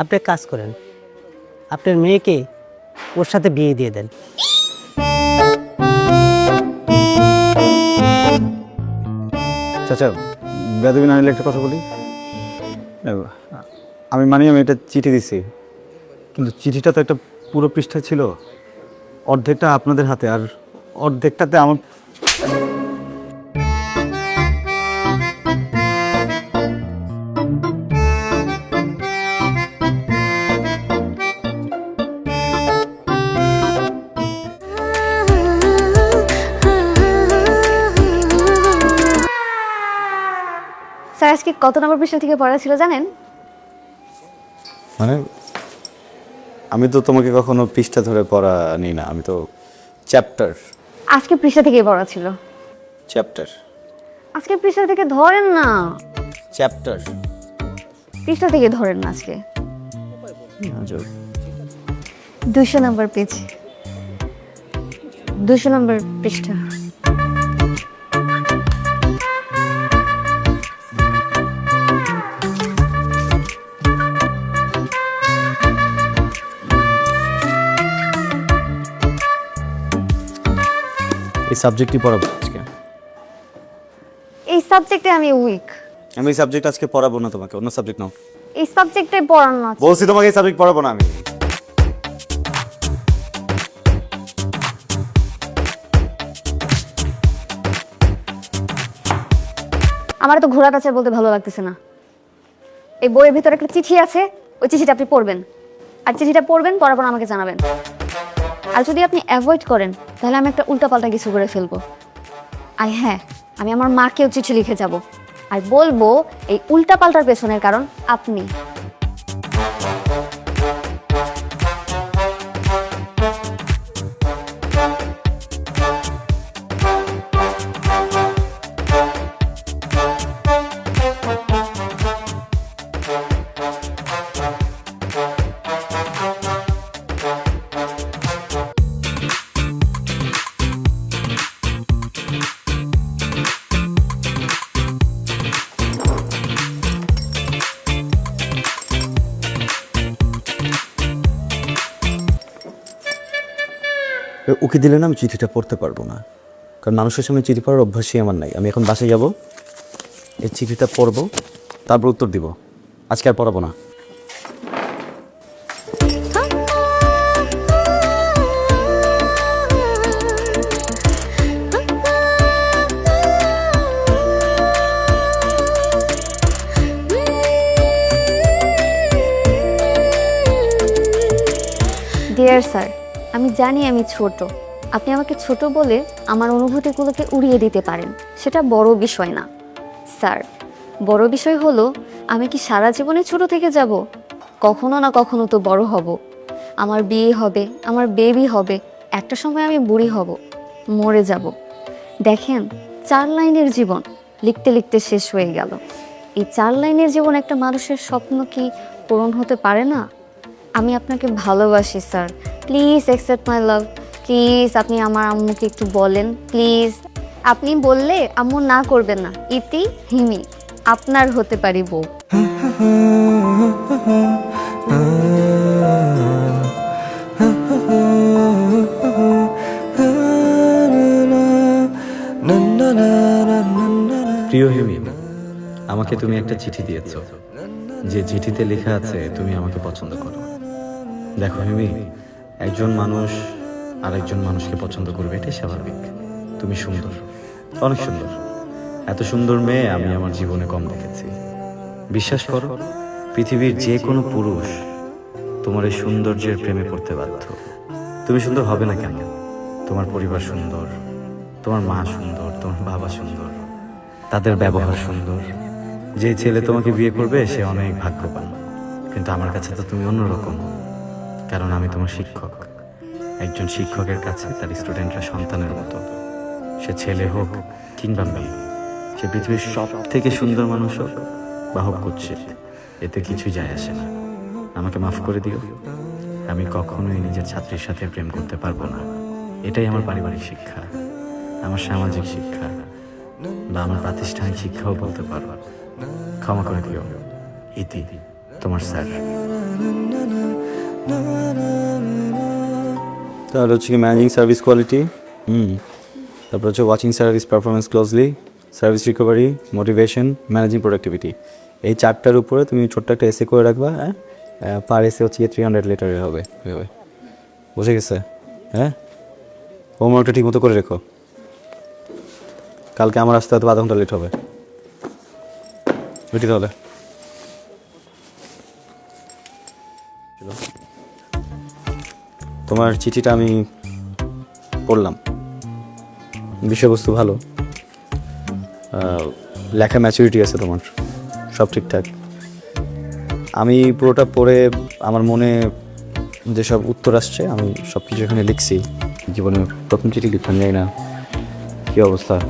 আপনি কাজ করেন, আপনার মেয়েকে ওর সাথে বিয়ে দিয়ে দেন। চাচা, বেদবি না নিলে একটা কথা বলি। আমি মানি আমি একটা চিঠি দিছি, কিন্তু চিঠিটা তো একটা পুরো পৃষ্ঠা ছিল। অর্ধেকটা আপনাদের হাতে, আর অর্ধেকটাতে আমার আজকে কত নম্বর পৃষ্ঠা থেকে পড়া ছিল জানেন? মানে আমি তো তোমাকে কখনো পৃষ্ঠা ধরে পড়া নিই না আমি তো চ্যাপ্টার আজকে পৃষ্ঠা থেকেই পড়া ছিল। চ্যাপ্টার আজকে পৃষ্ঠা থেকে ধরেন না। চ্যাপ্টার পৃষ্ঠা থেকে ধরেন না আজকে। দুশো নম্বর পেজ। দুশো নম্বর পৃষ্ঠা। এই সাবজেক্টই পড়াবো আজকে। এই সাবজেক্টে আমি উইক আমি এই সাবজেক্ট আজকে পড়াবো না তোমাকে অন্য সাবজেক্ট নাও। এই সাবজেক্টে পড়ানো আছে। বলছি তোমাকে এই সাবজেক্ট পড়াবো না আমি। আমার তো ঘোড়া কাছে বলতে ভালো লাগতেছে না। এই বইয়ের ভিতরে একটা চিঠি আছে ওই চিঠিটা আপনি পড়বেন। আর চিঠিটা পড়বেন পড়ার পর আমাকে জানাবেন। আর যদি আপনি অ্যাভয়েড করেন, তাহলে আমি একটা উল্টাপাল্টা কিছু করে ফেলব। আর হ্যাঁ আমি আমার মাকেও চিঠি লিখে যাব। আর বলব, এই উল্টাপাল্টার পেছনের কারণ আপনি। ওকে দিলে না আমি চিঠিটা পড়তে পারব না। কারণ মানুষের সামনে চিঠি পড়ার অভ্যাসই আমার নাই। আমি এখন বাসায় যাব, এই চিঠিটা পড়ব, তারপর উত্তর দিব। আজকে আর পড়াবো না। ডিয়ার স্যার আমি জানি আমি ছোট। আপনি আমাকে ছোট বলে আমার অনুভূতিগুলোকে উড়িয়ে দিতে পারেন। সেটা বড় বিষয় না। স্যার, বড় বিষয় হলো, আমি কি সারা জীবনে ছোট থেকে যাব? কখনো না কখনো তো বড় হব। আমার বিয়ে হবে, আমার বেবি হবে, একটা সময় আমি বুড়ি হব, মরে যাব। দেখেন, চার লাইনের জীবন লিখতে লিখতে শেষ হয়ে গেল। এই চার লাইনের জীবন একটা মানুষের স্বপ্ন কি পূরণ হতে পারে না? আমি আপনাকে ভালোবাসি, sir. Please accept my love please আপনি আমার আম্মুকে একটু বলেন। প্লিজ আপনি বললে আম্মু না করবেন না। ইতি হিমি। আপনার হতে পারি বউ। প্রিয় হিমি, আমাকে তুমি একটা চিঠি দিয়েছ। যে চিঠিতে লেখা আছে, তুমি আমাকে পছন্দ করো। দেখো হিমি একজন মানুষ আরেকজন মানুষকে পছন্দ করবে, এটাই স্বাভাবিক। তুমি সুন্দর। অনেক সুন্দর। এত সুন্দর মেয়ে আমি আমার জীবনে কম দেখেছি। বিশ্বাস করো, পৃথিবীর যে কোনো পুরুষ তোমার এই সৌন্দর্যের প্রেমে পড়তে বাধ্য। তুমি সুন্দর হবে না কেন? তোমার পরিবার সুন্দর, তোমার মা সুন্দর, তোমার বাবা সুন্দর, তাদের ব্যবহার সুন্দর। যে ছেলে তোমাকে বিয়ে করবে, সে অনেক ভাগ্যবান। কিন্তু আমার কাছে তো তুমি অন্যরকম। কারণ আমি তোমার শিক্ষক। একজন শিক্ষকের কাছে তার স্টুডেন্টরা সন্তানের মতো। সে ছেলে হোক কিংবা মেয়ে, সে পৃথিবীর সব থেকে সুন্দর মানুষ হোক বা হোক কুৎসিত, এতে কিছু যায় আসে না। আমাকে মাফ করে দিও। আমি কখনোই নিজের ছাত্রীর সাথে প্রেম করতে পারব না। এটাই আমার পারিবারিক শিক্ষা, আমার সামাজিক শিক্ষা, বা আমার প্রাতিষ্ঠানিক শিক্ষাও বলতে পারো। ক্ষমা করে দিও। ইতি, তোমার স্যার। তাহলে হচ্ছে কি ম্যানেজিং সার্ভিস কোয়ালিটি হুম, তারপর হচ্ছে watching service performance closely service recovery motivation managing productivity এই চারটার উপরে তুমি ছোট্ট একটা এসে করে রাখবা হ্যাঁ? পার এসে হচ্ছে থ্রি হান্ড্রেড লিটারের হবে, এভাবে। বুঝে গেছে? হ্যাঁ? হোমওয়ার্কটা ঠিক মতো করে রেখো। কালকে আমার আসতে হয়তো আধা ঘণ্টা লেট হবে। বুঝি তাহলে? তোমার চিঠিটা আমি পড়লাম। বিষয়বস্তু ভালো। লেখা ম্যাচুরিটি আছে তোমার। সব ঠিকঠাক। আমি পুরোটা পড়ে আমার মনে যেসব উত্তর আসছে, আমি সব কিছু এখানে লিখছি। জীবনে প্রথম চিঠি লিখলাম, জানি না কী অবস্থা।